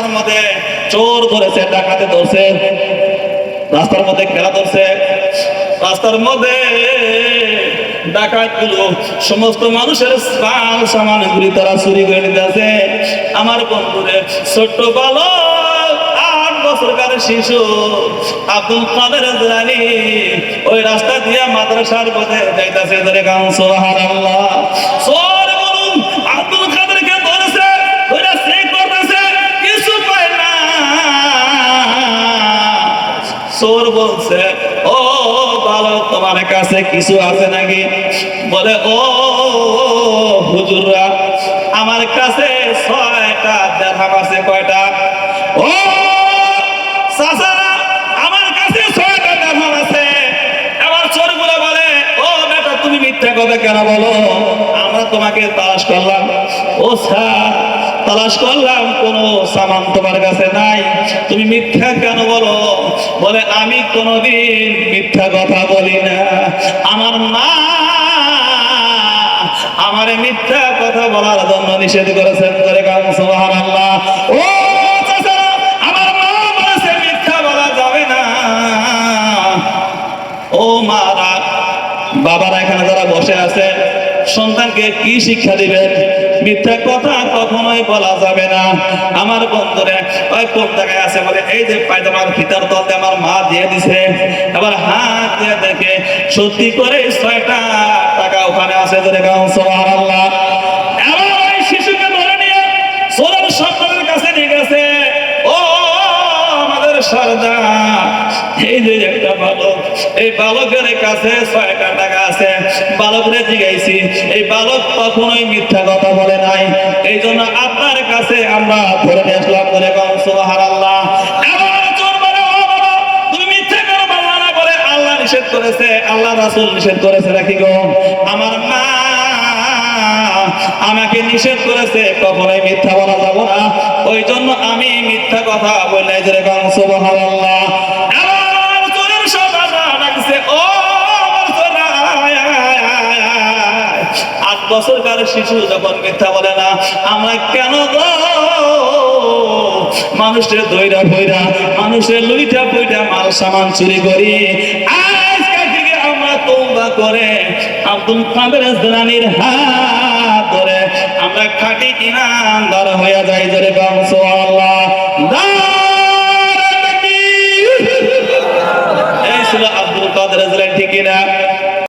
রাস্তার মধ্যে চোর ধরেছে, ডাকাতে ধরছে, রাস্তার মধ্যে খেলা ধরছে। রাস্তার মধ্যে সমস্ত মানুষের সাল সামান গুলি তারা চুরি করে নিতেছে আমার বন্ধুরে ছোট্ট বালক, আট বছরকার শিশু, আব্দুল কাদের জানি ওই রাস্তা দিয়ে মাদ্রাসার পথে যাইতাছে ধরে গান, সুবহানাল্লাহ। সোর চোর বলছে, ও বালক তোমার কাছে কিছু আছে নাকি? বলে, ও, হুজুররা, আমার কাছে ছয়টা দেড়হাম আছে, কয়টা? ও আমার কাছে ছয়টা আছে। চোরগুলো বলে, ও তুমি মিথ্যা কথা কেন বলো? আমরা তোমাকে তালাশ করলাম। ও স্যার তালাশ করলাম, কোনো সামান তোমার কাছে নাই। তুমি মিথ্যা কেন বলো? বলে, আমি কোনোদিন মিথ্যা কথা বলি না। আমার মা আমারে মিথ্যা কথা বলার জন্য নিষেধ করেছেন করে কাম সুবহানাল্লাহ। ও আমার মা মিথ্যা বলা না। ও মারা বাবারা এখানে যারা বসে আছে, সন্তানকে কি শিক্ষা দিবেন? মিথ্যা কথা কখনোই বলা যাবে না। আমার বন্ধুরে ওই কোন জায়গায় আছে বলে, এই যে পায়জামার ভিতর তলতে আমার মা দিয়ে দিছে, এবার হাত দিয়ে দেখে সত্যি করে ছয়টা টাকা ওখানে আছে ধরে গাও এবার ওই শিশুকে কাছে আমাদের এই যে একটা এই টাকা আছে। বালক কখনোই মিথ্যা কথা বলে নাই। এই জন্য আপনার কাছে আমরা ধরে আসলাম সুবাহার আল্লাহ নিষেধ করেছে, আল্লাহ রাসূল নিষেধ করেছে নাকি গো? আমার মা আমাকে নিষেধ করেছে, কখনোই মিথ্যা বলা যাব না। ওই জন্য আমি মিথ্যা কথা বলে যে গান সুবহানাল্লাহ। শিশু যখন মিথ্যা বলে না, আমরা কেন মানুষের দইরা বইরা মানুষের লুইটা বইটা মাল সামান চুরি করি। আমরা জলানির হাত ধরে খাটি হয়ে যাই ধরে বংশ